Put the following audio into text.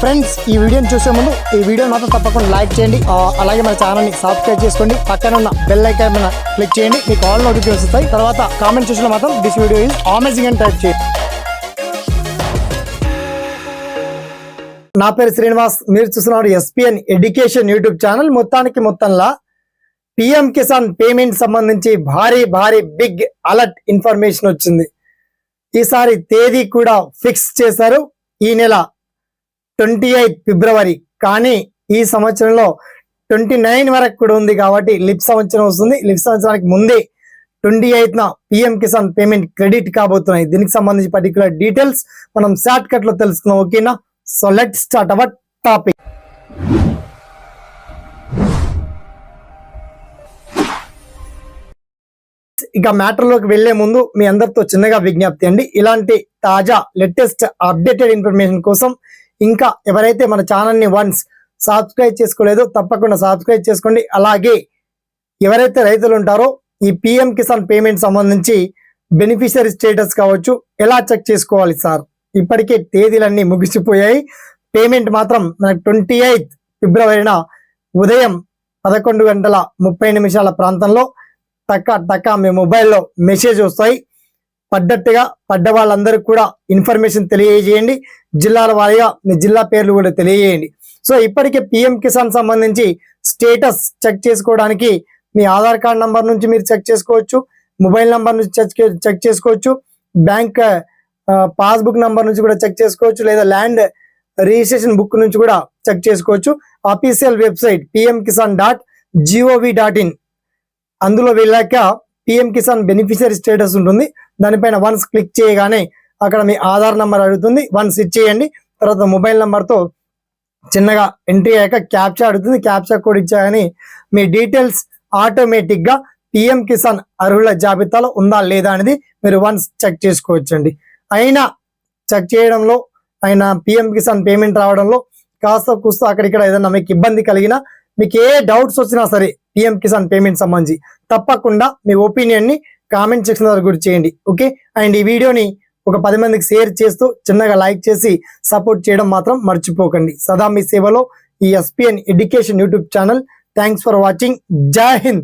Friends ఈ వీడియోని చూసే ముందు ఈ వీడియో మాత్రం తప్పకుండా లైక్ చేయండి. అలాగే మన ఛానల్ని సబ్స్క్రైబ్ చేసుకోండి. పక్కన ఉన్న బెల్ ఐకాన్ మీద క్లిక్ చేయండి. మీకు ఆల్ నోటిఫికేషన్ వస్తాయి. తర్వాత కామెంట్ చూసిన మాత్రం దిస్ వీడియో ఈజ్ అమేజింగ్ అని టైప్ చేయండి. నా పేరు శ్రీనివాస్. మీరు చూస్తున్నారు ఎస్పిఎన్ ఎడ్యుకేషన్ యూట్యూబ్ ఛానల్ మొత్తానికి మొత్తంలా పిఎం కిసాన్ పేమెంట్ సంబంధించి భారీ భారీ బిగ్ అలర్ట్ ఇన్ఫర్మేషన్ వచ్చింది. ఈసారి తేదీ కూడా ఫిక్స్ చేశారు. ఈ నెల ట్వంటీ ఎయిత్ ఫిబ్రవరి. కానీ ఈ సంవత్సరంలో ట్వంటీ నైన్ వరకు కూడా ఉంది కాబట్టి లిప్ సంవత్సరం వస్తుంది. లిప్ సంవత్సరానికి ముందే ట్వంటీ ఎయిత్ న పిఎం కిసాన్ పేమెంట్ క్రెడిట్ కాబోతున్నాయి. దీనికి సంబంధించి పర్టికులర్ డీటెయిల్స్ మనం షార్ట్ కట్లో తెలుసుకుందాం. ఓకేనా? So let start our topic ఇక మ్యాటర్లోకి వెళ్ళే ముందు మీ అందరితో చిన్నగా విజ్ఞప్తి అండి. ఇలాంటి తాజా లేటెస్ట్ అప్డేటెడ్ ఇన్ఫర్మేషన్ కోసం ఇంకా ఎవరైతే మన ఛానల్ని వన్స్ సబ్స్క్రైబ్ చేసుకోలేదో తప్పకుండా సబ్స్క్రైబ్ చేసుకోండి. అలాగే ఎవరైతే రైతులు ఉంటారో ఈ పిఎం కిసాన్ పేమెంట్ సంబంధించి బెనిఫిషియరీ స్టేటస్ కావచ్చు ఎలా చెక్ చేసుకోవాలి సార్? ఇప్పటికే తేదీలన్నీ ముగిసిపోయాయి. పేమెంట్ మాత్రం మనకు ట్వంటీ ఎయిత్ ఫిబ్రవరిన ఉదయం పదకొండు గంటల ముప్పై నిమిషాల ప్రాంతంలో టక్క టక్క మీ మొబైల్లో మెసేజ్ వస్తాయి. పడ్డట్టుగా పడ్డ వాళ్ళందరికీ కూడా ఇన్ఫర్మేషన్ తెలియజేయండి. జిల్లాల వారీగా మీ జిల్లా పేర్లు కూడా తెలియజేయండి. సో ఇప్పటికే పిఎం కిసాన్ సంబంధించి స్టేటస్ చెక్ చేసుకోవడానికి మీ ఆధార్ కార్డ్ నంబర్ నుంచి మీరు చెక్ చేసుకోవచ్చు మొబైల్ నంబర్ నుంచి చెక్ చెక్ చేసుకోవచ్చు బ్యాంక్ పాస్బుక్ నంబర్ నుంచి కూడా చెక్ చేసుకోవచ్చు లేదా ల్యాండ్ రిజిస్ట్రేషన్ బుక్ నుంచి కూడా చెక్ చేసుకోవచ్చు. Official website PM Kisan dot G O V dot in. అందులో వెళ్ళాక పిఎం కిసాన్ బెనిఫిషియరీ స్టేటస్ ఉంటుంది. దానిపైన వన్స్ క్లిక్ చేయగానే అక్కడ మీ ఆధార్ నంబర్ అడుగుతుంది. వన్స్ ఇచ్చేయండి తర్వాత మొబైల్ నంబర్తో చిన్నగా ఎంట్రీ అయ్యాక క్యాప్చా అడుగుతుంది. క్యాప్చా కోడ్ ఇచ్చాయని మీ డీటెయిల్స్ ఆటోమేటిక్గా పిఎం కిసాన్ అర్హుల జాబితాలో ఉందా లేదా అనేది మీరు వన్స్ చెక్ చేసుకోవచ్చండి. అయినా చెక్ చేయడంలో అయినా పిఎం కిసాన్ పేమెంట్ రావడంలో కాస్త కూస్త అక్కడిక్కడ ఏదైనా మీకు ఇబ్బంది కలిగినా మీకు ఏ డౌట్స్ వచ్చినా సరే పిఎం కిసాన్ పేమెంట్ సంబంధించి తప్పకుండా మీ ఒపీనియన్ని కామెంట్ సెక్షన్ ద్వారా గురి చేయండి ఓకే అండ్ ఈ వీడియోని ఒక పది మందికి షేర్ చేస్తూ చిన్నగా లైక్ చేసి సపోర్ట్ చేయడం మాత్రం మర్చిపోకండి. సదా మీ సేవలో ఈ SPN education YouTube channel thanks for watching జై హింద్